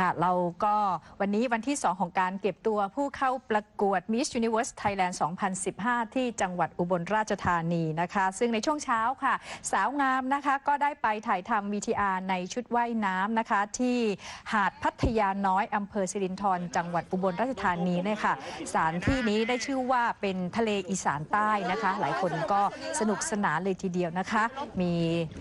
ค่ะ เราก็วันนี้วันที่ 2 ของการเก็บตัวผู้เข้าประกวด Miss Universe Thailand 2015 ที่จังหวัดอุบลราชธานีนะคะ ซึ่งในช่วงเช้าค่ะ สาวงามนะคะก็ได้ไปถ่ายทำ VTR ในชุดว่ายน้ำนะคะ ที่หาดพัทยาน้อยอำเภอสิรินธรจังหวัดอุบลราชธานีเนี่ยค่ะสถานที่นี้ได้ชื่อว่าเป็นทะเลอีสานใต้นะคะ หลายคนก็สนุกสนานเลยทีเดียวนะคะ มี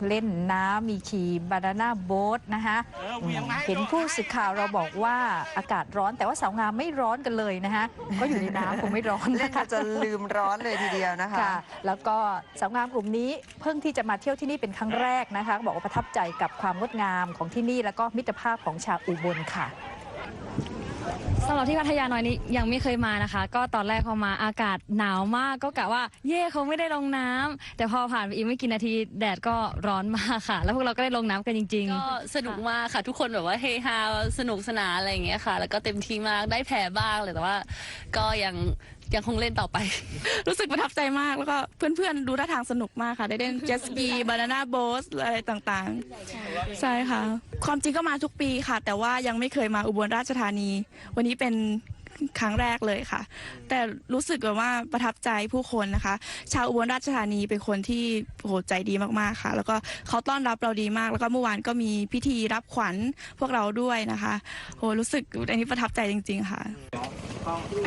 เล่นน้ำมีขี่บานาน่าโบ๊ทนะคะอืมเห็นผู้สื่อข่าวเราบอกว่าอากาศร้อนแต่ว่าสาวงามไม่ร้อนกันเลยนะคะก็อยู่ในน้ำคงไม่ร้อนเล่นนะคะกันจะลืมร้อนเลยทีเดียวนะคะ ค่ะแล้วก็สาวงามกลุ่มนี้เพิ่งที่จะมาเที่ยวที่นี่เป็นครั้งแรกนะคะบอกว่าประทับใจกับความงดงามของที่นี่แล้วก็มิตรภาพของชาวอุบลค่ะ สำหรับที่พัทยาน้อยนี้ยังไม่เคยมานะคะ ก็ตอนแรกพอมาอากาศหนาวมากก็กะว่าเย่เขาไม่ได้ลงน้ำแต่พอผ่านไปอีกไม่กี่นาทีแดดก็ร้อนมากค่ะ แล้วพวกเราก็ได้ลงน้ำกันจริง ก็สนุกมากค่ะทุกคนแบบว่าเฮฮาสนุกสนานอะไรอย่างเงี้ยค่ะ แล้วก็เต็มที่มากได้แพ้บ้างเลยแต่ว่า ก็ยัง ยังคงเล่นต่อไป รู้สึกประทับใจมากแล้วก็เพื่อนๆดูท่าทางสนุกมากค่ะ ได้เล่นเจสกีบานาน่าโบ๊ทอะไรต่างๆ ใช่ค่ะ ความจริงก็มาทุกปีค่ะ แต่ว่ายังไม่เคยมาอุบลราชธานี วันนี้เป็นครั้งแรกเลยค่ะ แต่รู้สึกแบบว่าประทับใจผู้คนนะคะ ชาวอุบลราชธานีเป็นคนที่โอ้โหใจดีมากๆค่ะ แล้วก็เขาต้อนรับเราดีมาก แล้วก็เมื่อวานก็มีพิธีรับขวัญพวกเราด้วยนะคะโหรู้สึกอันนี้ประทับใจจริง ๆ ค่ะ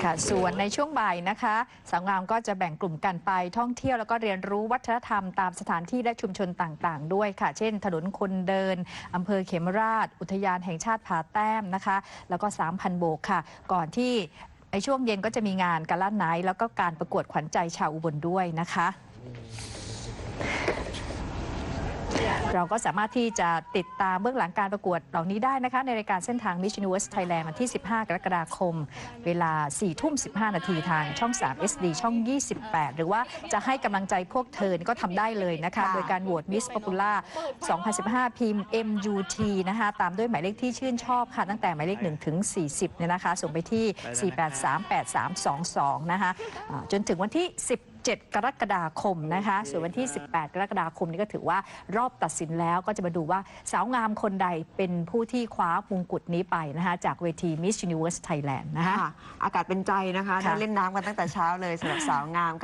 ค่ะส่วนในช่วงบ่ายนะคะสาวงามก็จะแบ่งกลุ่มกันไปท่องเที่ยวแล้วก็เรียนรู้วัฒนธรรมตามสถานที่และชุมชนต่างๆ ด้วยค่ะ เช่น ถนนคนเดินอำเภอเขมราช อุทยานแห่งชาติผาแต้มนะคะ แล้วก็ 3,000 โบกค่ะ ก่อนที่ในช่วงเย็นก็จะมีงานกาล่าไนท์แล้วก็การประกวดขวัญใจชาวอุบลด้วยนะคะ เราก็สามารถที่จะติดตามเบื้องหลังการประกวดเหล่านี้ได้นะคะ ในรายการเส้นทาง Miss Universe Thailand วันที่ 15 กรกฎาคม เวลา 4 ทุ่ม 15 นาทีทางช่อง 3 SD ช่อง 28 หรือว่าจะให้กำลังใจพวกเธอก็ทำได้เลยนะคะค่ะโดยการโหวต Miss Popular 2015 พิมพ์ MUT นะคะตามด้วยหมายเลขที่ชื่นชอบค่ะ ตั้งแต่หมายเลข1ถึง 40เนี่ยนะคะส่งไปที่ 4838322 นะคะอ่าจนถึงวันที่ 17 กรกฎาคมนะคะส่วนวันที่ 18 กรกฎาคมนี้ก็ถือว่ารอบตัดสินแล้วก็จะมาดูว่าสาวงามคนใดเป็นผู้ที่คว้ามงกุฎนี้ไปนะคะจากเวที Miss Universe Thailand นะคะค่ะอากาศเป็นใจนะคะค่ะได้เล่นน้ำกันตั้งแต่เช้าเลยสำหรับสาวงามค่ะ